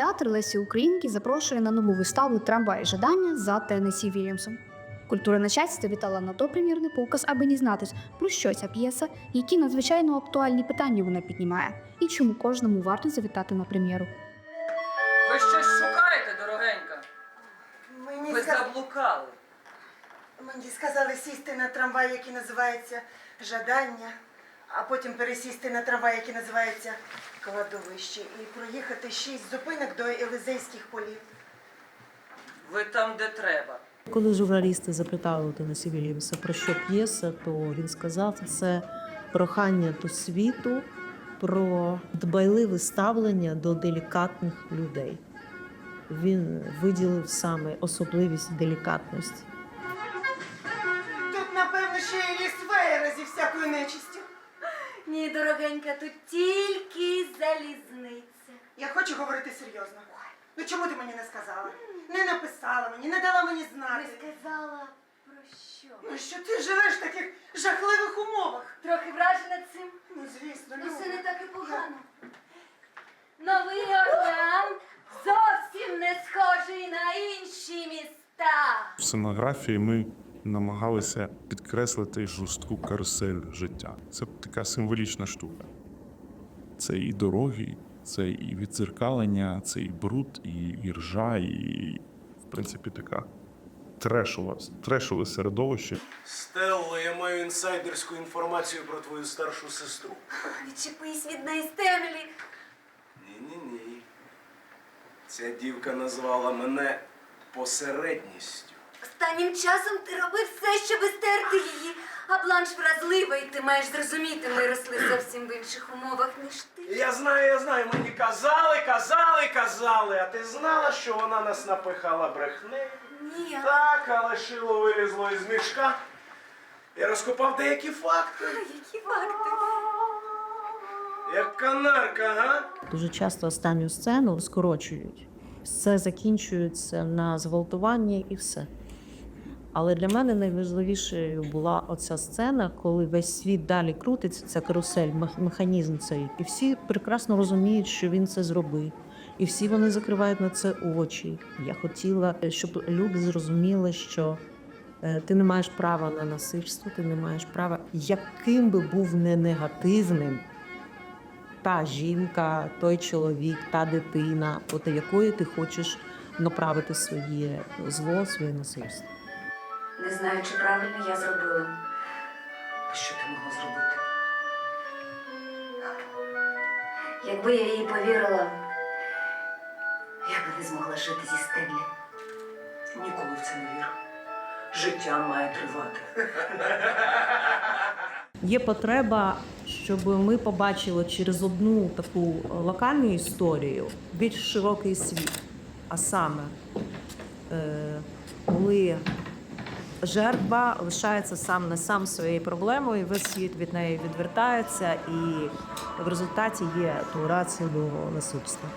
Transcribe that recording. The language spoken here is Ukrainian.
Театр Лесі Українки запрошує на нову виставу Трамвай жадання за Теннесі Вільямсом. Культура начальства вітала на допрем'єрний показ, аби дізнатись, про що ця п'єса, які надзвичайно актуальні питання вона піднімає, і чому кожному варто завітати на прем'єру. Ви щось шукаєте, дорогенька? Мені, Ви ска- заблукали. Мені сказали сісти на трамвай, який називається Жадання, а потім пересісти на трамвай, який називається Кладовище, і проїхати шість зупинок до Елизейських полів. Ви там, де треба. Коли журналісти запитали у Тенесі Вільямса про що п'єса, то він сказав, це прохання до світу про дбайливе ставлення до делікатних людей. Він виділив саме особливість делікатності. Тут, напевно, ще і ліс зі всякою нечистю. Ні, дорогенька, тут тільки залізниця. Я хочу говорити серйозно. Ну чому ти мені не сказала? Не написала мені, не дала мені знати. Не сказала про що? Ну що ти живеш в таких жахливих умовах? Трохи вражена цим. Ну, звісно, Ну, все не так і погано. Новий Орлеан зовсім не схожий на інші міста. В сценографії ми намагалися підкреслити жорстку карусель життя. Це така символічна штука. Це і дороги, це і відзеркалення, це і бруд, і, і ржа, і, в принципі, така трешова, трешове середовище. Стелло, я маю інсайдерську інформацію про твою старшу сестру. Відчепись від неї Стемлі. Ні-ні-ні. Ця дівка назвала мене посередністю. Останнім часом ти робив все, щоб стерти її. А бланш вразлива, і ти маєш зрозуміти, ми росли зовсім в інших умовах, ніж ти. Я знаю, я знаю, мені казали, казали, казали. А ти знала, що вона нас напихала брехнею? Ні, а Так, але шило вилізло із мішка. Я розкопав деякі факти. які факти? Як канарка, га? Дуже часто останню сцену скорочують. Все закінчується на зґвалтуванні і все. Але для мене найважливішою була оця сцена, коли весь світ далі крутиться, ця карусель, мех- механізм цей. І всі прекрасно розуміють, що він це зробив. І всі вони закривають на це очі. Я хотіла, щоб люди зрозуміли, що е, ти не маєш права на насильство, ти не маєш права, яким би був не негативним та жінка, той чоловік, та дитина, проти якої ти хочеш направити своє зло, своє насильство. Не знаю, чи правильно я зробила. А що ти могла зробити? Якби я їй повірила, я би не змогла жити зі Стенлі. Ніколи в це не вірю. Життя має тривати. Є потреба, щоб ми побачили через одну таку локальну історію більш широкий світ. А саме, е, коли жертва лишається сам на сам своєю проблемою, весь світ від неї відвертається, і в результаті є толерація до насильства.